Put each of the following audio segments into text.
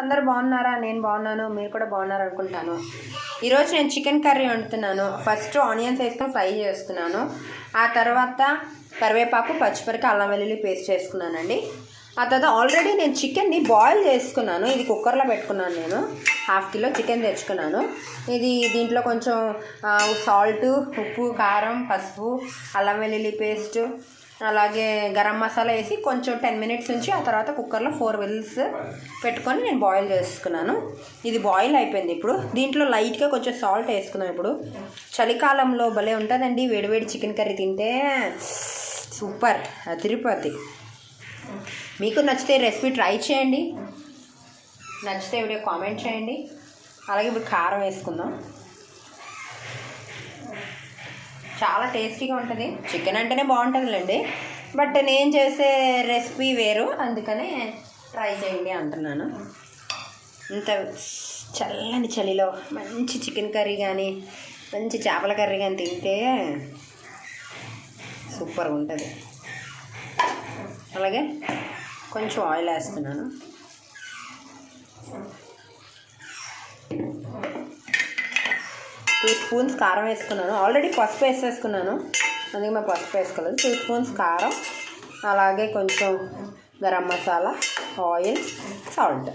అందరు బాగున్నారా నేను బాగున్నాను మీరు కూడా బాగున్నారు అనుకుంటాను ఈరోజు నేను చికెన్ కర్రీ వండుతున్నాను ఫస్ట్ ఆనియన్స్ వేసుకొని ఫ్రై చేస్తున్నాను ఆ తర్వాత కరివేపాకు పచ్చిపరికి అల్లం వెల్లుల్లి పేస్ట్ చేసుకున్నానండి ఆ తర్వాత ఆల్రెడీ నేను చికెన్ని బాయిల్ చేసుకున్నాను ఇది కుక్కర్లో పెట్టుకున్నాను నేను హాఫ్ కిలో చికెన్ తెచ్చుకున్నాను ఇది దీంట్లో కొంచెం సాల్ట్ ఉప్పు కారం పసుపు అల్లం వెల్లుల్లి పేస్ట్ అలాగే గరం మసాలా వేసి కొంచెం టెన్ మినిట్స్ ఉంచి ఆ తర్వాత కుక్కర్లో ఫోర్ విల్స్ పెట్టుకొని నేను బాయిల్ చేసుకున్నాను ఇది బాయిల్ అయిపోయింది ఇప్పుడు దీంట్లో లైట్గా కొంచెం సాల్ట్ వేసుకున్నాం ఇప్పుడు చలికాలంలో భలే ఉంటుందండి వేడివేడి చికెన్ కర్రీ తింటే సూపర్ తిరుపతి మీకు నచ్చితే రెసిపీ ట్రై చేయండి నచ్చితే వీడియో కామెంట్ చేయండి అలాగే ఇప్పుడు కారం వేసుకుందాం చాలా టేస్టీగా ఉంటుంది చికెన్ అంటేనే బాగుంటుందిలేండి బట్ నేను చేసే రెసిపీ వేరు అందుకనే ట్రై చేయండి అంటున్నాను ఇంత చల్లని చలిలో మంచి చికెన్ కర్రీ కానీ మంచి చేపల కర్రీ కానీ తింటే సూపర్ ఉంటుంది అలాగే కొంచెం ఆయిల్ వేస్తున్నాను టూ స్పూన్స్ కారం వేసుకున్నాను ఆల్రెడీ పసుపు వేసేసుకున్నాను అందుకే మేము పసుపు వేసుకోలేదు టూ స్పూన్స్ కారం అలాగే కొంచెం గరం మసాలా ఆయిల్ సాల్ట్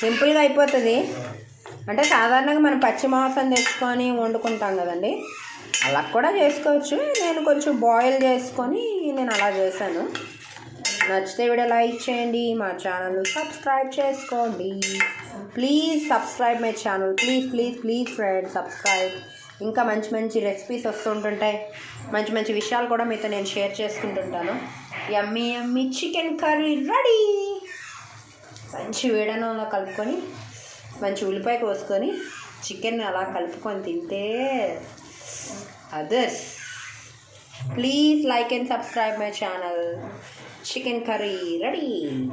సింపుల్గా అయిపోతుంది అంటే సాధారణంగా మనం పచ్చి మాంసం తెచ్చుకొని వండుకుంటాం కదండి అలా కూడా చేసుకోవచ్చు నేను కొంచెం బాయిల్ చేసుకొని నేను అలా చేశాను నచ్చితే వీడియో లైక్ చేయండి మా ఛానల్ను సబ్స్క్రైబ్ చేసుకోండి please subscribe my channel please please please friend subscribe ఇంకా మంచి మంచి రెసిపీస్ వస్తుంటుంటాయి మంచి మంచి విషయాలు కూడా మీతో నేను share చేసుకుంటుంటాను yummy yummy chicken curry ready మంచి వేడనలో కలుపుకొని మంచి ఉల్లిపాయ కోసుకొని చికెన్ అలా కలుపుకొని తింటే others Please like and subscribe my channel. Chicken curry ready.